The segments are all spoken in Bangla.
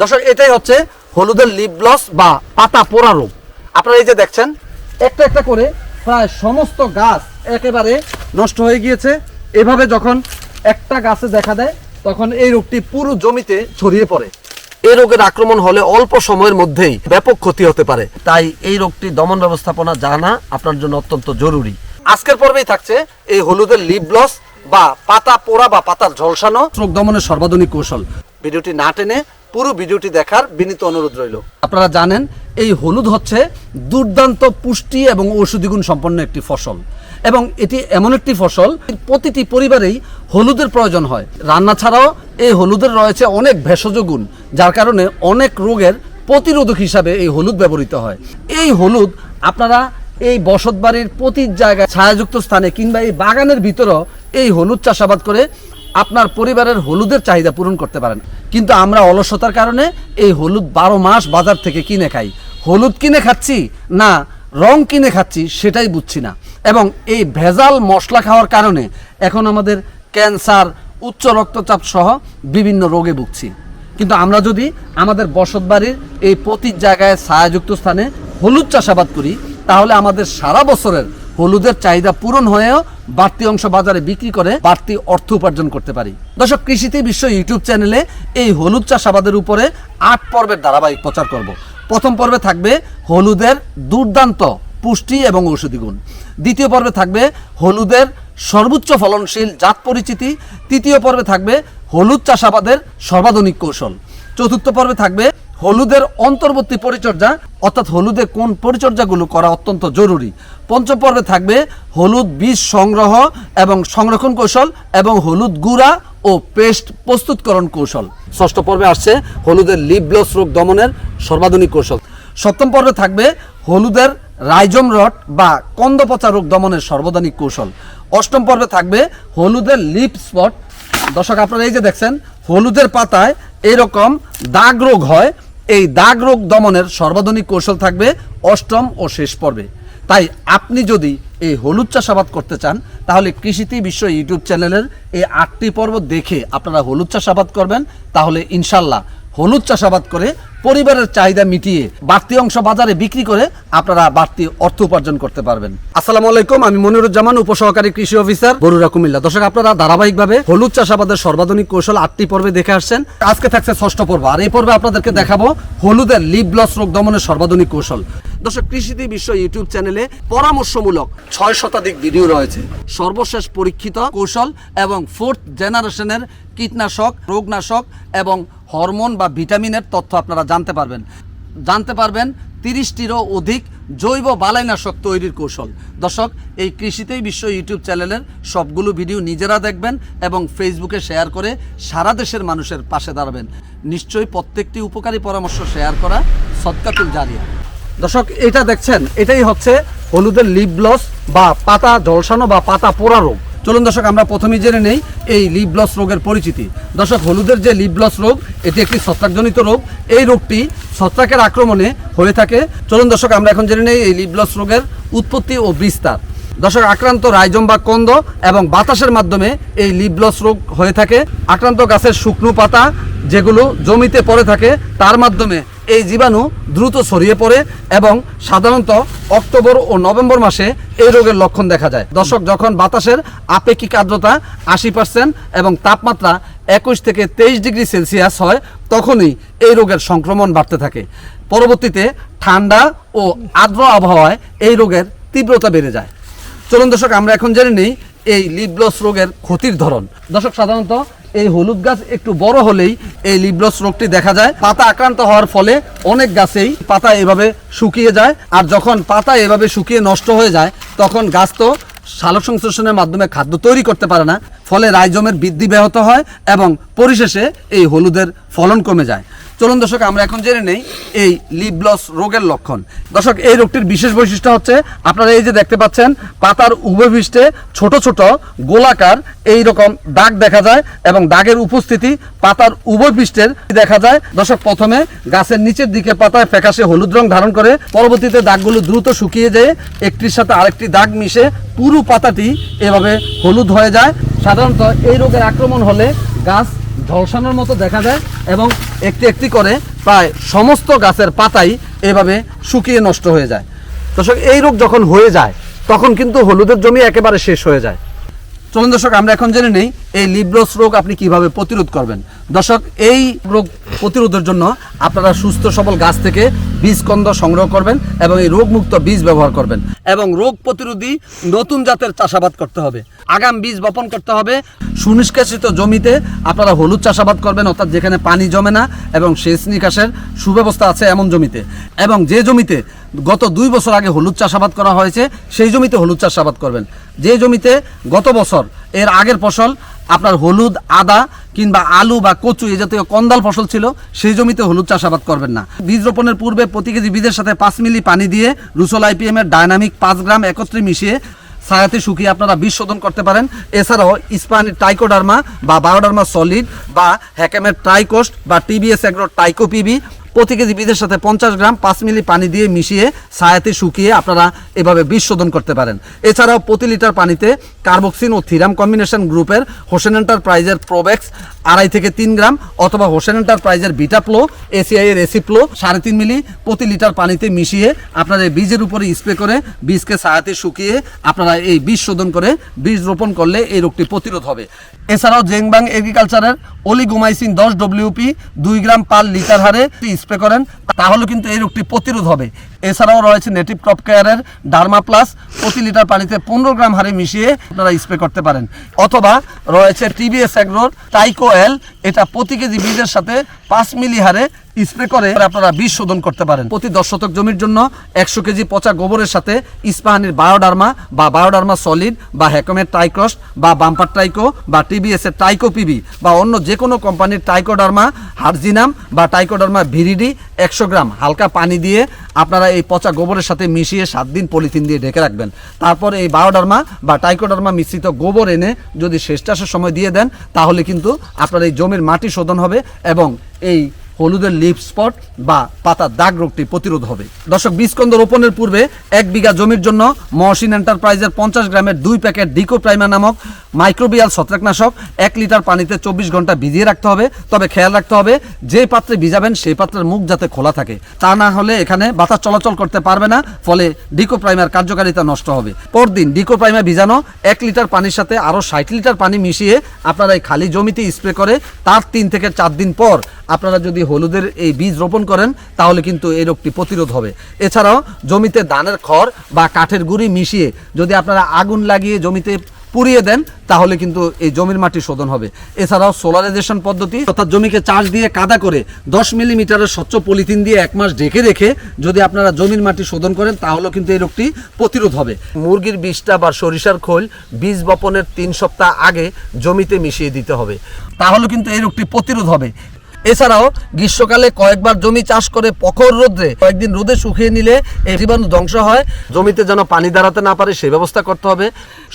দর্শক এটাই হচ্ছে হলুদের লিপ গ্লস বা পাতা পোড়া রোগ আপনারা এই যে দেখছেন একটা একটা করে প্রায় সমস্ত গাছ একেবারে নষ্ট হয়ে গিয়েছে। এভাবে যখন একটা গাছে দেখা দেয় তখন এই রোগটি পুরো জমিতে ছড়িয়ে পড়ে। এই রোগের আক্রমণ হলে অল্প সময়ের মধ্যেই ব্যাপক ক্ষতি হতে পারে। তাই এই রোগটি দমন ব্যবস্থাপনা জানা আপনার জন্য অত্যন্ত জরুরি। আজকের পর্বেই থাকছে এই হলুদের লিপ গ্লস বা পাতা পোড়া বা পাতার ঝলসানো। রোগ দমনের সর্বাধুনিক কৌশল। ভিডিওটি না টেনে পুরো ভিডিওটি দেখার বিনীত অনুরোধ রইল। আপনারা জানেন, এই হলুদ হচ্ছে দুর্দান্ত পুষ্টি এবং ঔষধি গুণ সম্পন্ন একটি ফসল। এবং এটি এমন একটি ফসল, প্রতিটি পরিবারেই হলুদের প্রয়োজন হয়। রান্না ছাড়াও এই হলুদের রয়েছে অনেক ভেষজ গুণ, যার কারণে অনেক রোগের প্রতিরোধক হিসাবে এই হলুদ ব্যবহৃত হয়। এই হলুদ আপনারা এই বসত বাড়ির প্রতি জায়গায় ছায়াযুক্ত স্থানে কিংবা এই বাগানের ভিতরেও এই হলুদ চাষাবাদ করে আপনার পরিবারের হলুদের চাহিদা পূরণ করতে পারেন। কিন্তু আমরা অলসতার কারণে এই হলুদ বারো মাস বাজার থেকে কিনে খাই। হলুদ কিনে খাচ্ছি না রং কিনে খাচ্ছি সেটাই বুঝছি না। এবং এই ভেজাল মশলা খাওয়ার কারণে এখন আমাদের ক্যান্সার, উচ্চ রক্তচাপ সহ বিভিন্ন রোগে ভুগছি। কিন্তু আমরা যদি আমাদের বসত বাড়ির এই প্রতি জায়গায় ছায়াযুক্ত স্থানে হলুদ চাষাবাদ করি, তাহলে আমাদের সারা বছরের হলুদের চাহিদা পূরণ হয়েও বাড়তি অংশ বাজারে বিক্রি করে বাড়তি অর্থ উপার্জন করতে পারি। দর্শক, কৃষিতে বিশ্ব ইউটিউব চ্যানেলে এই হলুদ চাষাবাদের উপরে আট পর্বের ধারাবাহিক প্রচার করব। প্রথম পর্বে থাকবে হলুদের দুর্দান্ত পুষ্টি এবং ঔষধি গুণ। দ্বিতীয় পর্বে থাকবে হলুদের সর্বোচ্চ ফলনশীল জাত পরিচিতি। তৃতীয় পর্বে থাকবে হলুদ চাষাবাদের সর্বাধুনিক কৌশল। চতুর্থ পর্বে থাকবে হলুদের অন্তর্বর্তী পরিচর্যা, অর্থাৎ হলুদে কোন পরিচর্যাগুলো করা অত্যন্ত জরুরি। পঞ্চম পর্বে থাকবে হলুদ বীজ সংগ্রহ এবং সংরক্ষণ কৌশল এবং হলুদ গুঁড়া ও পেস্ট প্রস্তুতকরণ কৌশল। ষষ্ঠ পর্বে আসছে হলুদের লিপ ব্লস রোগ দমনের সর্বাধুনিক কৌশল। সপ্তম পর্বে থাকবে হলুদের রাইজম রট বা কন্দপচা রোগ দমনের সর্বাধুনিক কৌশল। অষ্টম পর্বে থাকবে হলুদের লিপ স্পট। দর্শক, আপনারা এই যে দেখছেন, হলুদের পাতায় এরকম দাগ রোগ হয় এই দাগ রোগ দমনের সর্বাধুনিক কৌশল থাকবে অষ্টম ও শেষ পর্বে। তাই আপনি যদি এই হলুদ চাষাবাদ করতে চান, তাহলে কৃষিতি বিশ্ব ইউটিউব চ্যানেলের এই আটটি পর্ব দেখে আপনারা হলুদ চাষাবাদ করবেন, তাহলে ইনশাল্লাহ হলুদ চাষাবাদ করে পরিবারের চাহিদা মিটিয়ে বাড়তি অংশ বাজারে বিক্রি করে আপনারা বাড়তি অর্থ উপার্জন করতে পারবেন। আসসালামু আলাইকুম আমি মনিরুজ্জামান উপসহকারী কৃষি অফিসার বরুরা কুমিল্লা। দর্শক আপনারা ধারাবাহিকভাবে হলুদ চাষাবাদের সর্বাধুনিক কৌশল আটটি পর্বে দেখে আসছেন। আজকে থাকছে ষষ্ঠ পর্ব আর এই পর্বে আপনাদেরকে দেখাবো হলুদের লিপ ব্লস রোগ দমনের সর্বাধুনিক কৌশল। দর্শক কৃষিতে বিশ্ব ইউটিউব চ্যানেলে পরামর্শমূলক ছয় শতাধিক ভিডিও রয়েছে। সর্বশেষ পরীক্ষিত কৌশল এবং ফোর্থ জেনারেশনের কীটনাশক রোগনাশক এবং হরমোন বা ভিটামিনের তথ্য আপনারা জানতে পারবেন। জানতে পারবেন তিরিশটিরও অধিক জৈব বালাইনাশক তৈরির কৌশল। দর্শক, এই কৃষিতেই বিশ্ব ইউটিউব চ্যানেলের সবগুলো ভিডিও নিজেরা দেখবেন এবং ফেসবুকে শেয়ার করে সারা দেশের মানুষের পাশে দাঁড়াবেন। নিশ্চয়ই প্রত্যেকটি উপকারী পরামর্শ শেয়ার করা সৎকাতুল জারিয়া। দর্শক, এটা দেখছেন, এটাই হচ্ছে হলুদের লিপ ব্লস বা পাতা ঝলসানো বা পাতা পোড়া রোগ। চলুন দর্শক, আমরা প্রথমেই জেনে নেই এই লিপ ব্লস রোগের পরিচিতি। দর্শক, হলুদের যে লিপ ব্লস রোগ, এটি একটি ছত্রাকজনিত রোগ। এই রোগটি ছত্রাকের আক্রমণে হয়ে থাকে। চলুন দর্শক, আমরা এখন জেনে নেই এই লিপ ব্লস রোগের উৎপত্তি ও বিস্তার। দর্শক, আক্রান্ত রাইজম বা কন্দ এবং বাতাসের মাধ্যমে এই লিপ ব্লস রোগ হয়ে থাকে। আক্রান্ত গাছের শুকনো পাতা যেগুলো জমিতে পড়ে থাকে, তার মাধ্যমে এই জীবাণু দ্রুত ছড়িয়ে পড়ে এবং সাধারণত অক্টোবর ও নভেম্বর মাসে এই রোগের লক্ষণ দেখা যায়। দর্শক, যখন বাতাসের আপেক্ষিক আর্দ্রতা আশি পার্সেন্ট এবং তাপমাত্রা একুশ থেকে তেইশ ডিগ্রি সেলসিয়াস হয়, তখনই এই রোগের সংক্রমণ বাড়তে থাকে। পরবর্তীতে ঠান্ডা ও আর্দ্র আবহাওয়ায় এই রোগের তীব্রতা বেড়ে যায়। চলুন দর্শক, আমরা এখন জেনে নিই এই লিবলস রোগের ক্ষতির ধরন। দর্শক, সাধারণত এই হলুদ গাছ একটু বড় হলেই এই লিবলস রোগটি দেখা যায়। পাতা আক্রান্ত হওয়ার ফলে অনেক গাছেই পাতা এভাবে শুকিয়ে যায় আর যখন পাতা এভাবে শুকিয়ে নষ্ট হয়ে যায়, তখন গাছ তো সালোক সংশ্লেষণের মাধ্যমে খাদ্য তৈরি করতে পারে না, ফলে রাইজমের বৃদ্ধি ব্যাহত হয় এবং পরিশেষে এই হলুদের ফলন কমে যায়। চলুন দর্শক, আমরা এখন জেনে নেই এই লিবলস রোগের লক্ষণ। দর্শক, এই রোগটির বিশেষ বৈশিষ্ট্য হচ্ছে, আপনারা এই যে দেখতে পাচ্ছেন, পাতার উভয় পৃষ্ঠে ছোট ছোট গোলাকার এই রকম দাগ দেখা যায় এবং দাগের উপস্থিতি পাতার উভয় পৃষ্ঠের দেখা যায়। দর্শক, প্রথমে গাছের নিচের দিকে পাতায় ফ্যাকাশে হলুদ রং ধারণ করে, পরবর্তীতে দাগগুলো দ্রুত শুকিয়ে যায় একটির সাথে আরেকটি দাগ মিশে পুরো পাতাটি এভাবে হলুদ হয়ে যায়। সাধারণত এই রোগের আক্রমণ হলে গাছ ঝলসানোর মতো দেখা যায় এবং একটি একটি করে প্রায় সমস্ত গাছের পাতাই এভাবে শুকিয়ে নষ্ট হয়ে যায়। দর্শক, এই রোগ যখন হয়ে যায়, তখন কিন্তু হলুদের জমি একেবারে শেষ হয়ে যায়। চলুন দর্শক, আমরা এখন জেনে নেই এই লিব্রোস রোগ আপনি কীভাবে প্রতিরোধ করবেন। দর্শক, এই রোগ প্রতিরোধের জন্য আপনারা সুস্থ সবল গাছ থেকে বীজকন্দ সংগ্রহ করবেন এবং এই রোগমুক্ত বীজ ব্যবহার করবেন এবং রোগ প্রতিরোধী নতুন জাতের চাষাবাদ করতে হবে। আগাম বীজ বপন করতে হবে। সুনিষ্কাশিত জমিতে আপনারা হলুদ চাষাবাদ করবেন, অর্থাৎ যেখানে পানি জমে না এবং সেচ নিকাশের সুব্যবস্থা আছে এমন জমিতে। এবং যে জমিতে গত দুই বছর আগে হলুদ চাষাবাদ করা হয়েছে, সেই জমিতে হলুদ চাষাবাদ করবেন। যে জমিতে গত বছর এর আগের ফসল আপনার হলুদ, আদা কিংবা আলু বা কচু এই জাতীয় কন্দাল ফসল ছিল, সেই জমিতে হলুদ চাষাবাদ করবেন না। বীজ রোপণের পূর্বে প্রতি কেজি বীজের সাথে পাঁচ মিলি পানি দিয়ে রুসোল আইপিএম এর ডায়নামিক পাঁচ গ্রাম একত্রে মিশিয়ে ছায়াতে শুকিয়ে আপনারা বীজ শোধন করতে পারেন। এছাড়াও ইস্পানি টাইকোডার্মা বা বায়োডার্মা সলিড বা হ্যাকেমের ট্রাইকোস্ট বা টিবিএস এগ্রো টাইকোপিবি প্রতি কেজি বীজের সাথে পঞ্চাশ গ্রাম পাঁচ মিলি পানি দিয়ে মিশিয়ে ছায়াতে শুকিয়ে আপনারা এভাবে বীজ শোধন করতে পারেন। এছাড়াও প্রতি লিটার পানিতে কার্বক্সিন ও থিরাম কম্বিনেশন গ্রুপের হোসেন এন্টারপ্রাইজের প্রোবেক্স আড়াই থেকে তিন গ্রাম অথবা হোসেন এন্টারপ্রাইজের বিটাপ্লো এসিআই এর এসিপ্লো সাড়ে তিন মিলি প্রতি লিটার পানিতে মিশিয়ে আপনারা এই বীজের উপরে স্প্রে করে বীজকে ছায়াতে শুকিয়ে আপনারা এই বীজ শোধন করে বীজ রোপণ করলে এই রোগটি প্রতিরোধ হবে। এছাড়াও জেংবাং এগ্রিকালচারের অলিগোমাইসিন দশ ডব্লিউপি দুই গ্রাম পার লিটার হারে স্প্রে করেন, তাহলে কিন্তু এই রোগটি প্রতিরোধ হবে। এছাড়াও রয়েছে নেটিভ ক্রপ কেয়ারের ডার্মা প্লাস প্রতি লিটার পানিতে পনেরো গ্রাম হারে মিশিয়ে আপনারা স্প্রে করতে পারেন। অথবা রয়েছে টিবিএস অ্যাগ্রোর টাইকো এল এটা প্রতি কেজি বীজের সাথে পাঁচ মিলি হারে স্প্রে করে আপনারা বীজ শোধন করতে পারেন। প্রতি দশ শতক জমির জন্য একশো কেজি পচা গোবরের সাথে ইস্পাহানির বায়োডার্মা বা বায়োডার্মা সলিড বা হ্যাকমের টাইক্রস বা বাম্পার টাইকো বা টিবিএস এর টাইকো পিবি বা অন্য যে কোনো কোম্পানির টাইকোডার্মা হার্জিনাম বা টাইকোডার্মা ভিরিডি একশো গ্রাম হালকা পানি দিয়ে আপনারা এই পচা গোবরের সাথে মিশিয়ে সাত দিন পলিথিন দিয়ে ঢেকে রাখবেন। তারপর এই বায়োডার্মা বা টাইকোডার্মা মিশ্রিত গোবর এনে যদি শেষ চাষের সময় দিয়ে দেন, তাহলে কিন্তু আপনার এই জমির মাটি শোধন হবে এবং এই হলুদের লিপ স্পট বা পাতার দাগ রোগটি প্রতিরোধ হবে। দর্শক বীজকন্দ রোপণের পূর্বে এক বিঘা জমির জন্য মহসিন এন্টারপ্রাইজের পঞ্চাশ গ্রামের দুই প্যাকেট ডিকো প্রাইমা নামক মাইক্রোবিয়াল ছত্রাকনাশক এক লিটার পানিতে চব্বিশ ঘণ্টা ভিজিয়ে রাখতে হবে। তবে খেয়াল রাখতে হবে, যে পাত্রে ভিজাবেন সেই পাত্রের মুখ যাতে খোলা থাকে। তা না হলে এখানে বাতাস চলাচল করতে পারবে না, ফলে ডিকো প্রাইমার কার্যকারিতা নষ্ট হবে। পরদিন ডিকো প্রাইমা ভিজানো এক লিটার পানির সাথে আরও ষাট লিটার পানি মিশিয়ে আপনারা এই খালি জমিতে স্প্রে করে, তার তিন থেকে চার দিন পর আপনারা যদি হলুদের এই বীজ রোপণ করেন, তাহলে কিন্তু এই রোগটি প্রতিরোধ হবে। এছাড়াও জমিতে ধানের খড় বা কাঠের গুঁড়ি মিশিয়ে যদি আপনারা আগুন লাগিয়ে জমিতে পুড়িয়ে দেন, তাহলে কিন্তু এই জমির মাটি শোধন হবে। এছাড়াও সোলারাইজেশন পদ্ধতি, অর্থাৎ জমিকে চাষ দিয়ে কাদা করে দশ মিলিমিটারের স্বচ্ছ পলিথিন দিয়ে এক মাস ঢেকে রেখে যদি আপনারা জমির মাটি শোধন করেন, তাহলেও কিন্তু এই রোগটি প্রতিরোধ হবে। মুরগির বিষটা বা সরিষার খোল বীজ বপনের তিন সপ্তাহ আগে জমিতে মিশিয়ে দিতে হবে। তাহলে কিন্তু এই রোগটি প্রতিরোধ হবে। এছাড়াও গ্রীষ্মকালে কয়েকবার জমি চাষ করে প্রখর রোদ্রে কয়েকদিন রোদে শুকিয়ে নিলে এই জীবাণু ধ্বংস হয়। জমিতে যেন পানি দাঁড়াতে না পারে সেই ব্যবস্থা করতে হবে,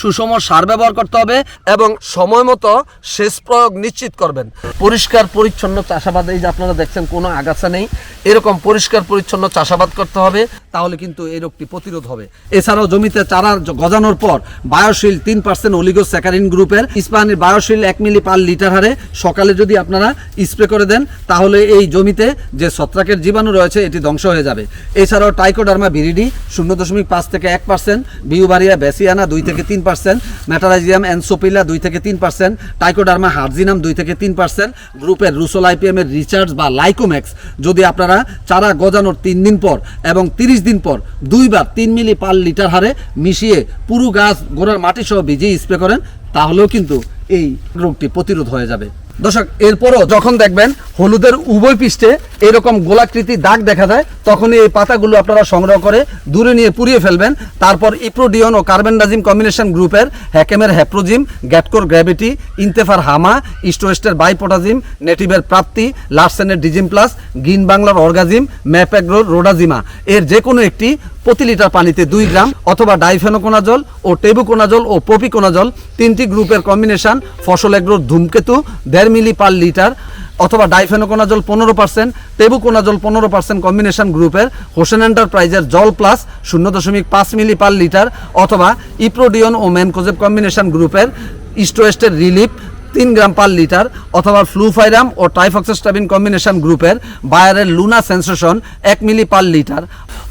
সুষম সার ব্যবহার করতে হবে এবং সময় মতো শেষ প্রয়োগ নিশ্চিত করবেন। পরিষ্কার পরিচ্ছন্ন চাষাবাদ, এই যে আপনারা দেখছেন কোনো আগাছা নেই, এরকম পরিষ্কার পরিচ্ছন্ন চাষাবাদ করতে হবে। তাহলে কিন্তু এই রোগটি প্রতিরোধ হবে। এছাড়াও জমিতে চারা গজানোর পর বায়োশিল তিন পার্সেন্ট অলিগো স্যাকারিন গ্রুপের ইস্পাহানির বায়োশিল এক মিলি পার লিটার হারে সকালে যদি আপনারা স্প্রে করে দেন, তাহলে এই জমিতে যে ছত্রাকের জীবাণু রয়েছে, এটি ধ্বংস হয়ে যাবে। এছাড়াও টাইকোডার্মা বিরিডি শূন্য দশমিক পাঁচ থেকে এক পার্সেন্ট বিউবারিয়া বেসিয়ানা দুই থেকে তিন পার্সেন্ট ম্যাটারাইজিয়াম অ্যানসোপিলা দুই থেকে তিন পার্সেন্ট টাইকোডার্মা হার্জিনাম দুই থেকে তিন পার্সেন্ট, গ্রুপের রুসোল আইপিএম এর রিচার্জ বা লাইকোম্যাক্স যদি আপনারা চারা গজানোর তিন দিন পর এবং তিরিশ দিন পর দুইবার তিন মিলি পার লিটার হারে মিশিয়ে পুরো গাছ গোড়ার মাটি সহ ভিজিয়ে স্প্রে করেন, তাহলেও কিন্তু এই রোগটি প্রতিরোধ হয়ে যাবে। দর্শক, এরপরও যখন দেখবেন হলুদের উভয় পৃষ্ঠে এরকম গোলাকৃতি দাগ দেখা যায়, তখনই এই পাতাগুলো আপনারা সংগ্রহ করে দূরে নিয়ে পুড়িয়ে ফেলবেন। তারপর ইপ্রোডিয়ন ও কার্বেন্ডাজিম কম্বিনেশন গ্রুপের হ্যাকেমের হ্যাপ্রোজিম গ্যাটকোর গ্র্যাভিটি, ইন্তেফার হামা, ইস্টোয়েস্টের বাইপোটাজিম, নেটিভের প্রাপ্তি, লার্সেনের ডিজিম প্লাস গ্রিন বাংলার অর্গাজিম ম্যাপ্যাগ্রোর রোডাজিমা। এর যে কোনো একটি প্রতি লিটার পানিতে দুই গ্রাম অথবা ডাইফেনোকোনাজল ও টেবুকোনাজল ও প্রপিকোনাজল তিনটি গ্রুপের কম্বিনেশন ফসল এগ্রোর ধূমকেতু দেড় মিলি পার লিটার অথবা ডাইফেনোকোনাজল পনেরো পার্সেন্ট, টেবুকোনাজল পনেরো পার্সেন্ট কম্বিনেশন গ্রুপের হোসেন এন্টারপ্রাইজের জল প্লাস শূন্য দশমিক পাঁচ মিলি পার লিটার অথবা ইপ্রোডিয়ন ও ম্যানকোজেব কম্বিনেশন গ্রুপের ইস্টোয়েস্টের রিলিফ তিন গ্রাম পার লিটার অথবা ফ্লুফাইরাম ও টাইফক্সেস্টাবিন কম্বিনেশন গ্রুপের বায়ারের লুনা সেন্সেশন এক মিলি পার লিটার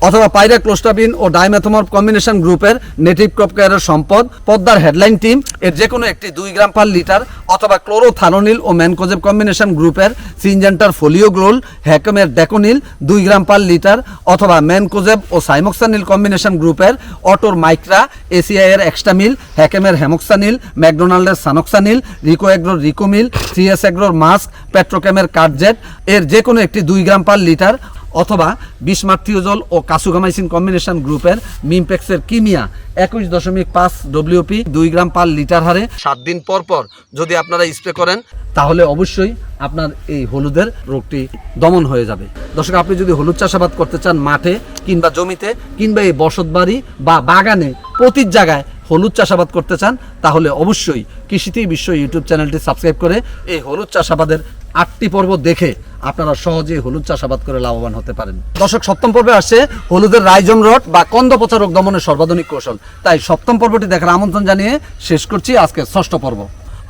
অথবা পাইরা ক্লোস্টাবিন ও ডাইমেথমর কম্বিনেশন গ্রুপের নেটিভ ক্রপ কেয়ারের সম্পদ, পদ্মার হেডলাইন টিম, এর যে কোনো একটি দুই গ্রাম পার লিটার অথবা ক্লোরোথানোনিল ও ম্যানকোজেব কম্বিনেশন গ্রুপের সিনজেন্টার ফোলিও গ্লোল হ্যাকমের ডেকোনিল, দুই গ্রাম পার লিটার অথবা ম্যানকোজেব ও সাইমক্সানিল কম্বিনেশন গ্রুপের অটোর মাইক্রা এসিআই এর এক্সটামিল হ্যাকেমের হেমক্সানিল, ম্যাকডোনাল্ডের সানক্সানিল রিকো এগ্রোর রিকোমিল সিএস এগ্রোর মাস্ক পেট্রোকেমের কার্জেট এর যে কোনো একটি দুই গ্রাম পার লিটার অথবা বিসমার্থিওজল ও কাসুগামাইসিন কম্বিনেশন গ্রুপের মিমপেক্সের কিমিয়া একুশ দশমিক পাঁচ ডব্লিউপি দুই গ্রাম পার লিটার হারে সাত দিন পর পর যদি আপনারা স্প্রে করেন তাহলে অবশ্যই আপনার এই হলুদের রোগটি দমন হয়ে যাবে। দর্শক আপনি যদি হলুদ চাষাবাদ করতে চান মাঠে কিংবা জমিতে কিংবা এই বসত বাড়ি বা বাগানে প্রতি জায়গায় হলুদ চাষাবাদ করতে চান তাহলে অবশ্যই কৃষিতেই বিশ্ব ইউটিউব চ্যানেলটি সাবস্ক্রাইব করে এই হলুদ চাষাবাদের আটটি পর্ব দেখে আপনারা সহজে হলুদ চাষাবাদ করে লাভবান হতে পারেন। দর্শক, সপ্তম পর্বে আসছে হলুদের রাইজম রড বা কন্দ পচা রোগ দমনের সর্বাধুনিক কৌশল। তাই সপ্তম পর্বটি দেখার আমন্ত্রণ জানিয়ে শেষ করছি আজকে ষষ্ঠ পর্ব।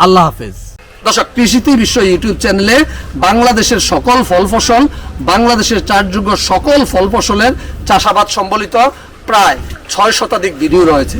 আল্লাহ হাফেজ। দর্শক, কৃষিতে বিশ্ব ইউটিউব চ্যানেলে বাংলাদেশের সকল ফল ফসল, বাংলাদেশের চারযোগ্য সকল ফল ফসলের চাষাবাদ সম্বলিত প্রায় ছয় শতাধিক ভিডিও রয়েছে।